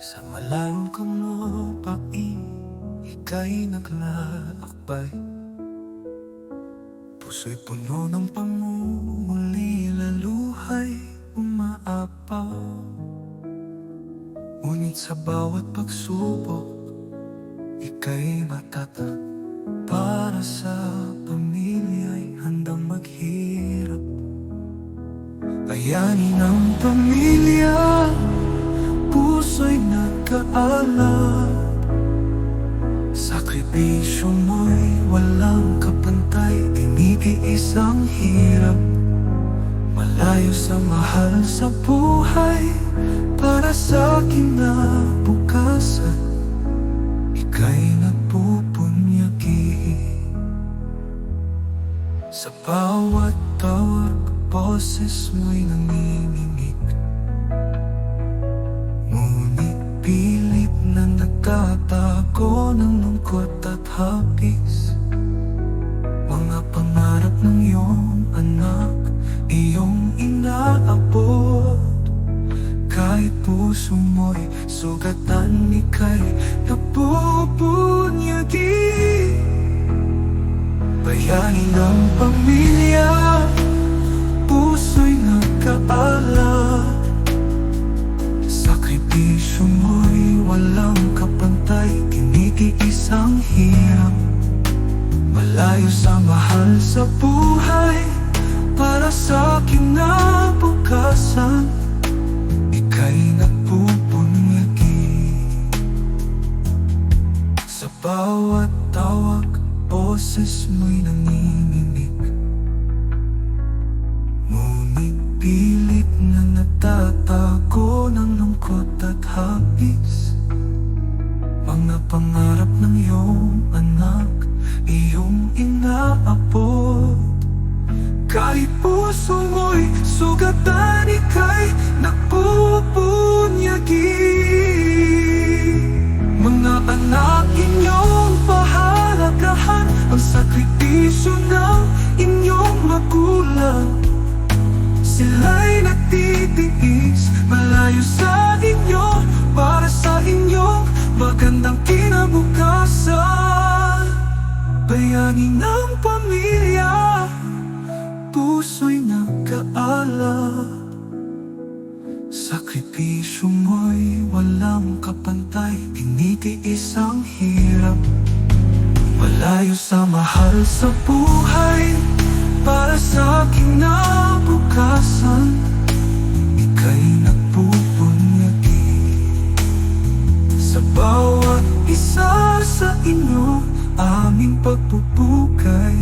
Malayo ka mo paing Ika'y naglalakbay Puso'y puno ng pangunguli Laluhay umaapaw. Ngunit sa bawat pagsubok Ika'y matatag Para sa pamilya'y handang maghirap. Bayani ng pamilya Tinitiis ang hirap. Malayo sa mahal sa buhay. Para sa kinabukasan Ika'y nagpupunyagi Sa bawat tawag Boses mo'y nanginginig. Ngunit pilit na nagtatago ng lungkot at hapis puso mo'y sugatan ika'y napupunyagi Bayani ng pamilya Puso'y nagkaalala Sakripisyo mo'y walang kapantay Tinitiis ang hirap. Malayo sa mahal sa buhay Para sa kinabukasan Ika'y bawat tawag Boses mo'y nanginginig. Ngunit pilit na natatago ng lungkot at hapis Mga pangarap ng iyong anak, iyong inaabot. Kahit puso mo'y sugatan ika'y napupunyagi Sila'y nagtitiis Malayo sa inyo Para sa inyong magandang kinabukasan. Bayani ng pamilya Puso'y nagkaalala Sakripisyo mo'y walang kapantay Tinitiis ang hirap. Malayo sa mahal sa buhay Para sa kinabukasan Ika'y nagpupunyagi. Sa bawat isa sa inyo Aming pagpupugay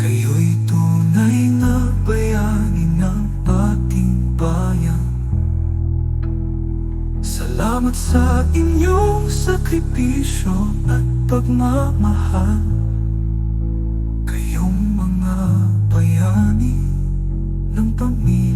Kayo'y tunay na bayani ng ating bayan. Salamat sa inyong sakripisyo at pagmamahal Kayong mga bayani ng pamilya